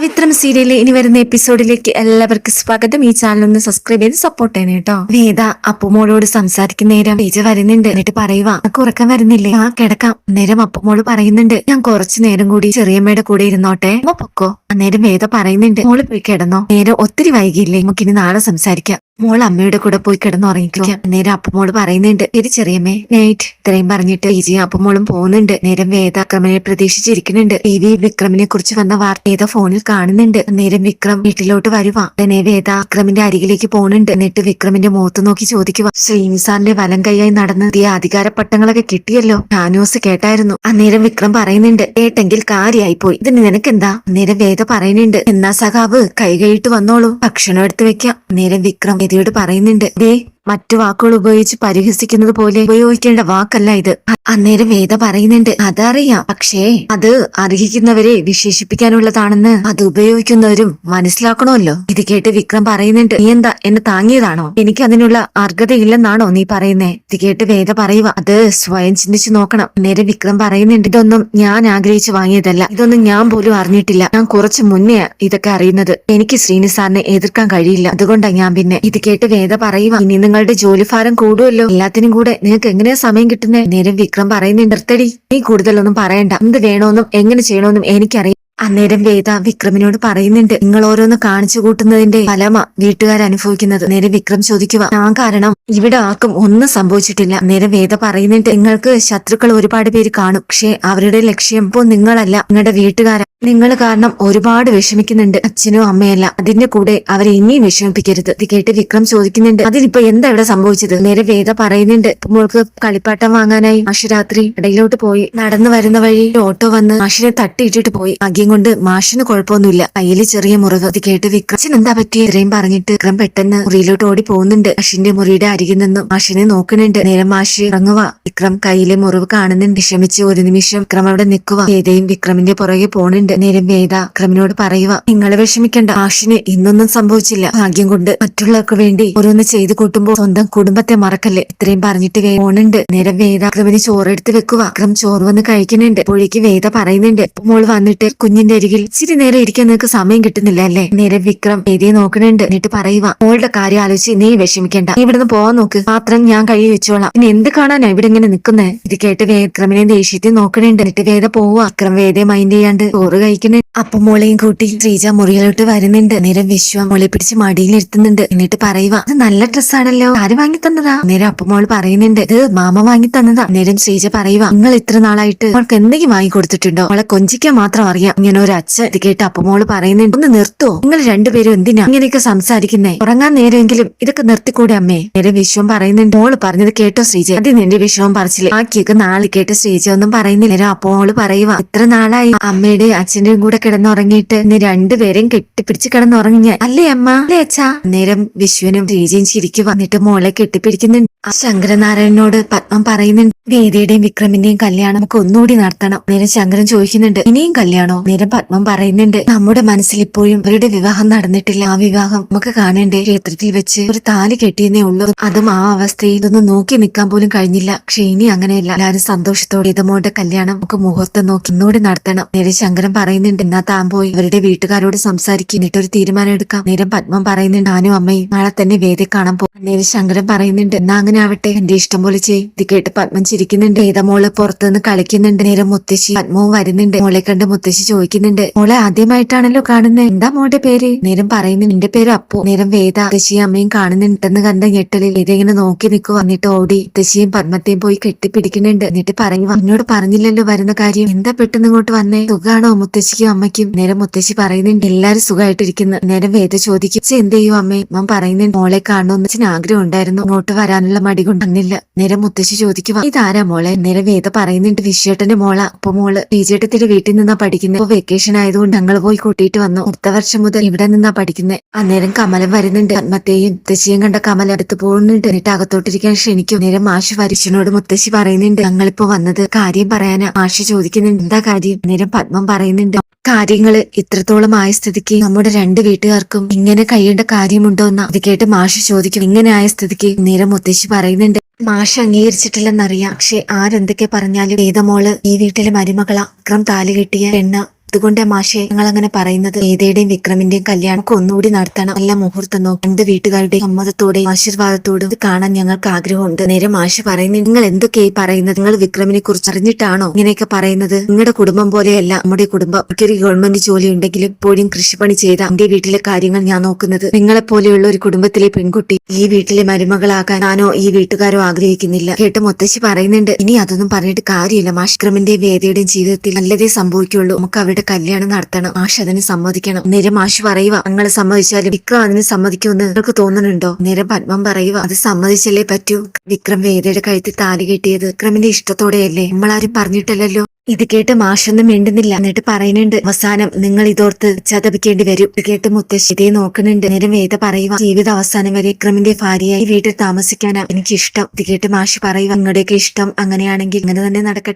പവിത്രം സീരിയലിലെ ഇനി വരുന്ന എപ്പിസോഡിലേക്ക് എല്ലാവർക്കും സ്വാഗതം. ഈ ചാനൽ ഒന്ന് സബ്സ്ക്രൈബ് ചെയ്ത് സപ്പോർട്ട് ചെയ്യണം കേട്ടോ വേദ അപ്പുമോളോട് സംസാരിക്കുന്ന നേരം തേജ വരുന്നുണ്ട്. എന്നിട്ട് പറയുവാ നമുക്ക് ഉറക്കം വരുന്നില്ലേ? ആ കിടക്കാം. നേരം അപ്പുമോൾ പറയുന്നുണ്ട് ഞാൻ കുറച്ചു നേരം കൂടി ചെറിയമ്മയുടെ കൂടെ ഇരുന്നോട്ടെ. അമ്മ പൊക്കോ? അന്നേരം വേദ പറയുന്നുണ്ട് മോൾ പോയി കിടന്നോ. നേരം ഒത്തിരി വൈകിയില്ലേ? നമുക്കിനി നാളെ സംസാരിക്കാം. മോൾ അമ്മയുടെ കൂടെ പോയി കിടന്നുറങ്ങിക്കോ. നേരം അപ്പമോൾ പറയുന്നുണ്ട് ഇത് ചെറിയമ്മേ നൈറ്റ്. ഇത്രയും പറഞ്ഞിട്ട് ഈജി അപ്പമോളും പോകുന്നുണ്ട്. നേരം വേദാക്രമനെ പ്രതീക്ഷിച്ചിരിക്കുന്നുണ്ട്. ടി വി വിക്രമിനെ കുറിച്ച് വന്ന വാർത്ത ഏതോ ഫോണിൽ കാണുന്നുണ്ട്. നേരം വിക്രം വീട്ടിലോട്ട് വരുവാ. തന്നെ വേദ വിക്രമിന്റെ അരികിലേക്ക് പോകുന്നുണ്ട്. എന്നിട്ട് വിക്രമിന്റെ മുഖത്ത് നോക്കി ചോദിക്കുക ശ്രീനിസാറിന്റെ വലം കൈയായി നടന്ന് ഈ അധികാര പട്ടങ്ങളൊക്കെ കിട്ടിയല്ലോ? ന്യൂസ് കേട്ടായിരുന്നു. അന്നേരം വിക്രം പറയുന്നുണ്ട് കേട്ടെങ്കിൽ കാര്യായി പോയി ഇതിന് നിനക്കെന്താ? അന്നേരം വേദ പറയുന്നുണ്ട് എന്നാ സഖാവ് കൈ കഴിയിട്ട് വന്നോളൂ. ഭക്ഷണം എടുത്തു വെക്കാം. അന്നേരം വിക്രം വേദയോട് പറയുന്നുണ്ട്. ദേ മറ്റു വാക്കുകൾ ഉപയോഗിച്ച് പരിഹസിക്കുന്നത് പോലെ ഉപയോഗിക്കേണ്ട വാക്കല്ല ഇത്. അന്നേരം വേദ പറയുന്നുണ്ട് അതറിയാം. പക്ഷേ അത് അർഹിക്കുന്നവരെ വിശേഷിപ്പിക്കാനുള്ളതാണെന്ന് അത് ഉപയോഗിക്കുന്നവരും മനസ്സിലാക്കണമല്ലോ. ഇത് കേട്ട് വിക്രം പറയുന്നുണ്ട് നീ എന്താ എന്നെ താങ്ങിയതാണോ? എനിക്ക് അതിനുള്ള അർഹതയില്ലെന്നാണോ നീ പറയുന്നേ? ഇത് കേട്ട് വേദ പറയുക അത് സ്വയം ചിന്തിച്ചു നോക്കണം. നേരെ വിക്രം പറയുന്നുണ്ട് ഇതൊന്നും ഞാൻ ആഗ്രഹിച്ചു വാങ്ങിയതല്ല. ഇതൊന്നും ഞാൻ പോലും അറിഞ്ഞിട്ടില്ല. ഞാൻ കുറച്ച് മുന്നേ ഇതൊക്കെ അറിയുന്നത്. എനിക്ക് ശ്രീനിസാറിനെ എതിർക്കാൻ കഴിയില്ല. അതുകൊണ്ടാണ് ഞാൻ പിന്നെ. ഇത് കേട്ട് വേദ പറയുക ഇനി നിങ്ങളുടെ ജോലിഭാരം കൂടുമല്ലോ? എല്ലാത്തിനും കൂടെ നിങ്ങൾക്ക് എങ്ങനെയാ സമയം കിട്ടുന്നേ? നേരം വിക്രം പറയുന്നുണ്ട് നിർത്തടി. നീ കൂടുതലൊന്നും പറയണ്ട. എന്ത് വേണോന്നും എങ്ങനെ ചെയ്യണമെന്നും എനിക്കറിയാം. അന്നേരം വേദ വിക്രമിനോട് പറയുന്നുണ്ട് നിങ്ങൾ ഓരോന്ന് കാണിച്ചു കൂട്ടുന്നതിന്റെ ഫലമ വീട്ടുകാർ അനുഭവിക്കുന്നത്. നേരെ വിക്രം ചോദിക്കുക ഞാൻ കാരണം ഇവിടെ ആർക്കും ഒന്നും സംഭവിച്ചിട്ടില്ല. നേരെ വേദ പറയുന്നുണ്ട് നിങ്ങൾക്ക് ശത്രുക്കൾ ഒരുപാട് പേര് കാണും പക്ഷേ അവരുടെ ലക്ഷ്യം ഇപ്പോ നിങ്ങളല്ല നിങ്ങളുടെ വീട്ടുകാരൻ നിങ്ങൾ കാരണം ഒരുപാട് വിഷമിക്കുന്നുണ്ട് അച്ഛനും അമ്മയല്ല. അതിന്റെ കൂടെ അവരെ ഇനിയും വിഷമിപ്പിക്കരുത്. ഇത് കേട്ട് വിക്രം ചോദിക്കുന്നുണ്ട് അതിനിപ്പോ എന്താ ഇവിടെ സംഭവിച്ചത്? നേരെ വേദ പറയുന്നുണ്ട് മോൾക്ക് കളിപ്പാട്ടം വാങ്ങാനായി. മാഷ് രാത്രി ഇടയിലോട്ട് പോയി നടന്നു വരുന്ന വഴി ഓട്ടോ വന്ന് മാഷിനെ തട്ടിയിട്ടിട്ട് പോയി. ഭാഗ്യം കൊണ്ട് മാഷിന് കുഴപ്പമൊന്നുമില്ല. കയ്യിൽ ചെറിയ മുറിവ്. അത് കേട്ട് വിക്രം എന്താ പറ്റിയ? ഇത്രയും പറഞ്ഞിട്ട് വിക്രം പെട്ടെന്ന് മുറിയിലോട്ട് ഓടി പോകുന്നുണ്ട്. മാഷിന്റെ മുറിയുടെ അരികിൽ നിന്നും മാഷിനെ നോക്കുന്നുണ്ട്. നേരം മാഷി ഇറങ്ങുക വിക്രം കയ്യിലെ മുറിവ് കാണുന്നുണ്ട്. വിഷമിച്ച് ഒരു നിമിഷം വിക്രം അവിടെ നിൽക്കുക വേദയും വിക്രമിന്റെ പുറകെ പോണുണ്ട്. നേരം വേദ വിക്രമിനോട് പറയുക നിങ്ങളെ വിഷമിക്കേണ്ട. മാഷിന് ഇന്നൊന്നും സംഭവിച്ചില്ല. ഭാഗ്യം കൊണ്ട് മറ്റുള്ളവർക്ക് വേണ്ടി ഓരോന്ന് ചെയ്തു കൂട്ടുമ്പോൾ സ്വന്തം കുടുംബത്തെ മറക്കല്ലേ? ഇത്രയും പറഞ്ഞിട്ട് പോണുണ്ട്. നേരം വേദ വിക്രമിന് ചോറെടുത്ത് വെക്കുക വിക്രം ചോറ് വന്ന് കഴിക്കുന്നുണ്ട്. അപ്പോഴേക്ക് വേദ പറയുന്നുണ്ട് മോൾ വന്നിട്ട് വന്നിട്ട് കുഞ്ഞിന്റെ അരികിൽ ഇച്ചിരി നേരം ഇരിക്കാൻ നിനക്ക് സമയം കിട്ടുന്നില്ല അല്ലേ? നേരെ വിക്രം എഴുതിയെ നോക്കണുണ്ട് എന്നിട്ട് പറയുക മോളുടെ കാര്യം ആലോചിച്ച് നീ വിഷമിക്കേണ്ട. ഇവിടുന്ന് പോവാൻ നോക്ക്. പാത്രം ഞാൻ കഴുകി വെച്ചോളാം. ഇനി എന്ത് കാണാനാ ഇവിടെ ഇങ്ങനെ നിക്കുന്നേ? ഇത് കേട്ട് വിക്രമിനെ ദേഷ്യത്തിൽ നോക്കണുണ്ട് എന്നിട്ട് വേദ പോവാ. വിക്രം വേദയെ മൈൻഡ് ചെയ്യാണ്ട് ചോറ് കഴിക്കണേ അപ്പൊ മോളെയും കൂട്ടി ശ്രീജ മുറിയിലോട്ട് വരുന്നുണ്ട്. നേരം വിശ്വ മോളെ പിടിച്ച് മടിയിൽ ഇരുത്തുന്നുണ്ട്. എന്നിട്ട് പറയുക ഇത് നല്ല ഡ്രസ്സാണല്ലോ. ആര് വാങ്ങി തന്നതാ? നേരം അപ്പൊ മോൾ പറയുന്നുണ്ട് ഇത് മാമ വാങ്ങി തന്നതാ. നേരം ശ്രീജ പറയുക നിങ്ങൾ ഇത്ര നാളായിട്ട് മോൾക്ക് എന്തെങ്കിലും വാങ്ങി കൊടുത്തിട്ടുണ്ടോ? അവളെ കൊഞ്ചിക്കാൻ മാത്രം അറിയാം. ഇങ്ങനെ ഒരു അച്ഛൻ ഇത് കേട്ട് അപ്പമോൾ പറയുന്നുണ്ട് ഒന്ന് നിർത്തോ. നിങ്ങൾ രണ്ടുപേരും എന്തിനാ ഇങ്ങനെയൊക്കെ സംസാരിക്കുന്നേ? ഉറങ്ങാൻ നേരമെങ്കിലും ഇതൊക്കെ നിർത്തിക്കൂടെ അമ്മേ? നേരെ വിശ്വം പറയുന്നുണ്ട് മോൾ പറഞ്ഞത് കേട്ടോ ശ്രീജ. അത് നിന്റെ വിശ്വം പറിച്ചില്ലേ ബാക്കിയൊക്കെ നാളെ കേട്ട് ശ്രീജ ഒന്നും പറയുന്നില്ല. നേരം അപ്പമോൾ പറയുവാ ഇത്ര നാളായി അമ്മയുടെയും അച്ഛന്റെയും കൂടെ കിടന്നുറങ്ങിയിട്ട് ഇന്ന് രണ്ടുപേരെയും കെട്ടിപ്പിടിച്ച് കിടന്നുറങ്ങി ഞാൻ അല്ലേ അമ്മ? അല്ലേ അച്ഛാ? നേരം വിശ്വനും ശ്രീജയും ചിരിക്കുക വന്നിട്ട് മോളെ കെട്ടിപ്പിടിക്കുന്നുണ്ട്. ശങ്കരനാരായണനോട് പത്മം പറയുന്നുണ്ട് വേദിയുടെയും വിക്രമിന്റെയും കല്യാണം നമുക്ക് ഒന്നുകൂടി നടത്തണം. നേരം ശങ്കരൻ ചോദിക്കുന്നുണ്ട് ഇനിയും കല്യാണോ? നേരം പത്മം പറയുന്നുണ്ട്. നമ്മുടെ മനസ്സിൽ ഇപ്പോഴും അവരുടെ വിവാഹം നടന്നിട്ടില്ല. ആ വിവാഹം നമുക്ക് കാണേണ്ടേ? ക്ഷേത്രത്തിൽ വെച്ച് ഒരു താലി കെട്ടിയെന്നേ ഉള്ളൂ. അതും ആ അവസ്ഥയിൽ ഇതൊന്നും നോക്കി നിൽക്കാൻ പോലും കഴിഞ്ഞില്ല. പക്ഷെ ഇനി അങ്ങനെയല്ല. എല്ലാവരും സന്തോഷത്തോടെ ഇതമോടെ കല്യാണം നമുക്ക് മുഹൂർത്തം നോക്കി ഇന്നോട് നടത്തണം. നേരെ ശങ്കരൻ പറയുന്നുണ്ട് എന്നാ താൻ പോയി. അവരുടെ വീട്ടുകാരോട് സംസാരിക്കും. എന്നിട്ട് ഒരു തീരുമാനം എടുക്കാം. നേരം പത്മം പറയുന്നുണ്ട് ഞാനും അമ്മയും നാളെ തന്നെ വേദി കാണാൻ പോകും നേരെ ശങ്കരൻ പറയുന്നുണ്ട് എന്നാ അങ്ങനെ ആവട്ടെ. എന്റെ ഇഷ്ടം പോലെ ചെയ്യും. ഇത് കേട്ട് പത്മം ചിരിക്കുന്നുണ്ട്. ഏതമോൾ പുറത്തുനിന്ന് കളിക്കുന്നുണ്ട്. നേരം മുത്തശ്ശി പത്മവും വരുന്നുണ്ട്. മോളെ കണ്ട് മുത്തശ്ശി ചോദിക്കുന്നുണ്ട് മോളെ ആദ്യമായിട്ടാണല്ലോ കാണുന്നത് എന്താ മോളുടെ പേര്? നേരം പറയുന്നു. നിന്റെ പേര് അപ്പു. നേരം വേദ. മുത്തശ്ശിയും അമ്മയും കാണുന്നുണ്ടെന്ന് കണ്ട ഞെട്ടലിൽ വേദ ഇങ്ങനെ നോക്കി നിൽക്കുക വന്നിട്ട് ഓടി മുത്തശ്ശിയും പത്മത്തെയും പോയി കെട്ടിപ്പിടിക്കുന്നുണ്ട്. എന്നിട്ട് പറഞ്ഞു എന്നോട് പറഞ്ഞില്ലല്ലോ വരുന്ന കാര്യം. എന്താ പെട്ടെന്ന് ഇങ്ങോട്ട് വന്നേ? സുഖാണോ മുത്തശ്ശിക്കും അമ്മയ്ക്കും? നേരം മുത്തശ്ശി പറയുന്നുണ്ട് എല്ലാരും സുഖമായിട്ടിരിക്കുന്നു നേരം വേദ ചോദിക്കും "ഇച്ചി എന്ത് ചെയ്യും അമ്മേ? അമ്മ പറയുന്നുണ്ട് മോളെ കാണണമെന്ന് അച്ഛന് ആഗ്രഹം ഉണ്ടായിരുന്നു. ഇങ്ങോട്ട് വരാനുള്ള മടി കൊണ്ട് വന്നില്ല. നേരം മുത്തശ്ശി ചോദിക്കുക ഇതാരാ മോളെ? നേരം വേദ പറയുന്നുണ്ട് വിശ്വേട്ടന്റെ മോള. അപ്പൊ മോൾ വിജേട്ടത്തിന്റെ വീട്ടിൽ നിന്നാ പഠിക്കുന്നത് വെക്കേഷൻ ആയതുകൊണ്ട് ഞങ്ങൾ പോയി കൂട്ടിയിട്ട് വന്നു. അടുത്ത വർഷം മുതൽ ഇവിടെ നിന്നാ പഠിക്കുന്നത് അന്നേരം കമലം വരുന്നുണ്ട്. മത്തേയും മുത്തശ്ശിയും കണ്ട കമല അടുത്ത് പോകുന്നുണ്ട്. എന്നിട്ട് അകത്തോട്ടിരിക്കാൻ ക്ഷണിക്കും. നേരം മാഷ് വരിച്ചനോട് മുത്തശ്ശി പറയുന്നുണ്ട് ഞങ്ങളിപ്പോ വന്നത് കാര്യം പറയാനാ. മാഷ് ചോദിക്കുന്നുണ്ട് എന്താ കാര്യം? നേരം പത്മം പറയുന്നുണ്ട് കാര്യങ്ങൾ ഇത്രത്തോളം ആയ സ്ഥിതിക്ക് നമ്മുടെ രണ്ട് വീട്ടുകാർക്കും ഇങ്ങനെ കഴിയേണ്ട കാര്യമുണ്ടോ എന്ന്? അത് കേട്ട് മാഷ് ചോദിക്കും ഇങ്ങനെ ആയ സ്ഥിതിക്ക്? നേരം മുത്തശ്ശി പറയുന്നുണ്ട് മാഷ് അംഗീകരിച്ചിട്ടില്ലെന്നറിയാം. പക്ഷെ ആരെന്തൊക്കെ പറഞ്ഞാലും ഏതമോൾ ഈ വീട്ടിലെ മരുമകള. അക്രം താലി കെട്ടിയ പെണ്ണ് അതുകൊണ്ടാ മാഷെ ഞങ്ങൾ അങ്ങനെ പറയുന്നത്. വേദയുടെയും വിക്രമിന്റെയും കല്യാണം ഒന്നുകൂടി നടത്തണം. നല്ല മുഹൂർത്തം നോക്കി രണ്ട് വീട്ടുകാരുടെയും സമ്മതത്തോടെയും ആശീർവാദത്തോടും ഇത് കാണാൻ ഞങ്ങൾക്ക് ആഗ്രഹമുണ്ട്. നേരെ മാഷ് പറയുന്നത് നിങ്ങൾ എന്തൊക്കെയായി പറയുന്നത്? നിങ്ങൾ വിക്രമിനെ കുറിച്ച് അറിഞ്ഞിട്ടാണോ ഇങ്ങനെയൊക്കെ പറയുന്നത്? നിങ്ങളുടെ കുടുംബം പോലെയല്ല. നമ്മുടെ കുടുംബം. എനിക്കൊരു ഗവൺമെന്റ് ജോലി ഉണ്ടെങ്കിലും ഇപ്പോഴും കൃഷിപ്പണി ചെയ്ത എന്റെ വീട്ടിലെ കാര്യങ്ങൾ ഞാൻ നോക്കുന്നത് നിങ്ങളെ പോലെയുള്ള ഒരു കുടുംബത്തിലെ പെൺകുട്ടി ഈ വീട്ടിലെ മരുമകളാകാൻ ഞാനോ ഈ വീട്ടുകാരോ ആഗ്രഹിക്കുന്നില്ല. കേട്ട് മുത്തശ്ശി പറയുന്നുണ്ട്. ഇനി അതൊന്നും പറഞ്ഞിട്ട് കാര്യമില്ല. മാഷ് വിക്രമിന്റെയും വേദയുടെയും ജീവിതത്തിൽ നല്ലതേ സംഭവിക്കുള്ളൂ. നമുക്ക് അവരുടെ കല്യാണം നടത്തണം. മാഷ് അതിന് സമ്മതിക്കണം. നേരെ മാഷ് പറയുക നിങ്ങൾ സമ്മതിച്ചാലും വിക്രം അതിന് സമ്മതിക്കുമെന്ന് നിങ്ങൾക്ക് തോന്നുന്നുണ്ടോ? നേരെ പത്മം പറയുക അത് സമ്മതിച്ചല്ലേ പറ്റൂ? വിക്രം വേദയുടെ കഴുത്തിൽ താലി കെട്ടിയത് വിക്രമിന്റെ ഇഷ്ടത്തോടെയല്ലേ? നമ്മളാരും പറഞ്ഞിട്ടില്ലല്ലോ. ഇത് കേട്ട് മാഷൊന്നും മിണ്ടുന്നില്ല. എന്നിട്ട് പറയുന്നുണ്ട് അവസാനം നിങ്ങൾ ഇതോർത്ത് ചതപിക്കേണ്ടി വരും. ഇത് കേട്ട് മുത്തശ്ശി ഇതേ നോക്കുന്നുണ്ട്. നേരം വേദ പറയുക ജീവിത അവസാനം വരെ വിക്രമിന്റെ ഭാര്യയായി വീട്ടിൽ താമസിക്കാനാ എനിക്ക് ഇഷ്ടം ഇത് കേട്ട് മാഷി പറയുക നിങ്ങളുടെയൊക്കെ ഇഷ്ടം അങ്ങനെയാണെങ്കിൽ ഇങ്ങനെ തന്നെ നടക്കട്ടെ.